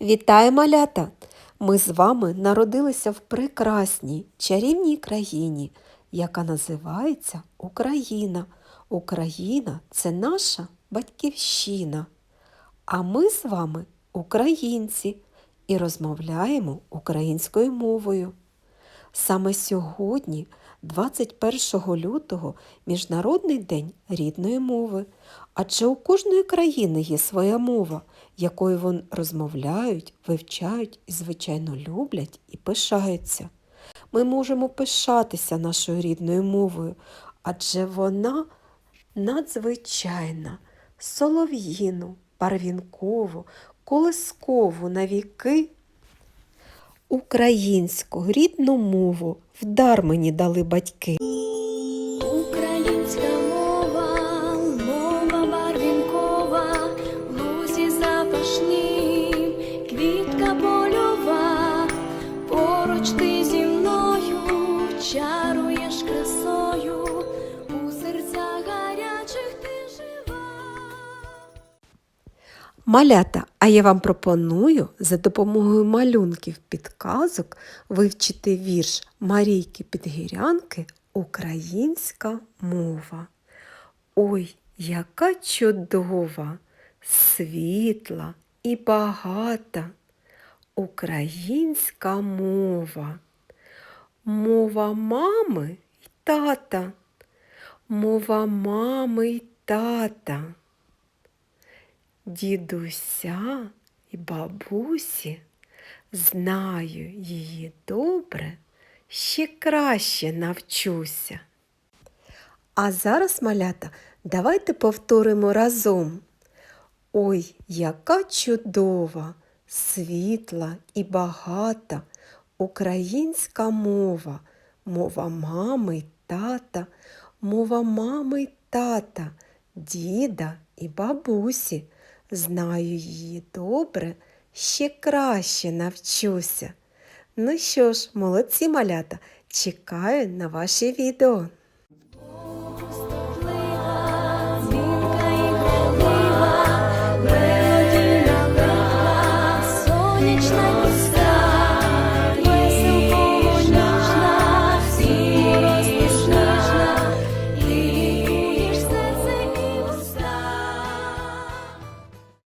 Вітаю, малята! Ми з вами народилися в прекрасній чарівній країні, яка називається Україна. Україна це наша батьківщина. А ми з вами українці і розмовляємо українською мовою. Саме сьогодні, 21 лютого, Міжнародний день рідної мови. Адже у кожної країни є своя мова, якою вони розмовляють, вивчають і, звичайно, люблять і пишаються. Ми можемо пишатися нашою рідною мовою, адже вона надзвичайна, солов'їну, барвінкову, колискову на віки Українську рідну мову вдар мені дали батьки. Українська мова, мова барвінкова, лузі запашні, Малята, а я вам пропоную за допомогою малюнків підказок вивчити вірш Марійки Підгірянки Українська мова. Ой, яка чудова, світла і багата українська мова. Мова мами й тата, мова мами й тата дідуся і бабусі, знаю її добре, ще краще навчуся. А зараз, малята, давайте повторимо разом. Ой, яка чудова, світла і багата українська мова, мова мами й тата, мова мами й тата, діда і бабусі. Знаю її добре, ще краще навчуся. Ну що ж, молодці малята, чекаю на ваші відео.